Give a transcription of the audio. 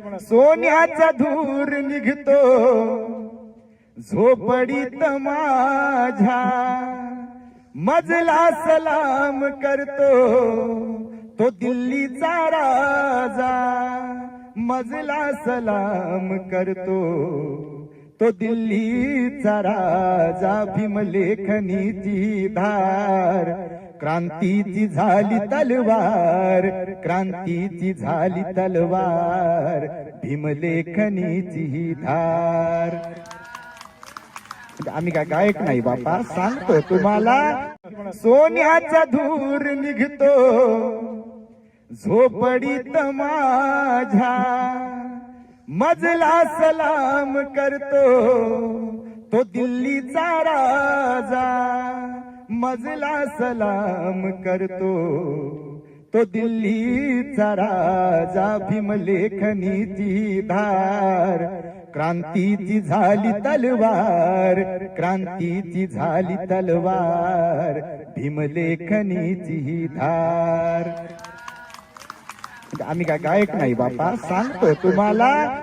सोन्याचा धूर निघतो. झोपडीत माझ्या मजला सलाम करतो. तो दिल्लीचा राजा मजला सलाम करतो. तो दिल्लीचा राजा भीमलेखनीची धार क्रांतीची झाली तलवार क्रांतीची झाली तलवार भीमलेखनीची ही धार. आम्ही काय गायक नाही बापा सांगतो तुम्हाला. सोन्याचा धूर निघतो झोपडीत माझ्या. मजला सलाम करतो तो दिल्लीचा राजा. मजला सलाम करतो. तो दिल्लीचा राजा भीमलेखनीची धार. क्रांतीची झाली तलवार क्रांतीची झाली तलवार भीमलेखनीची धार. आम्ही काय गायक नाही बापा सांगतो तुम्हाला.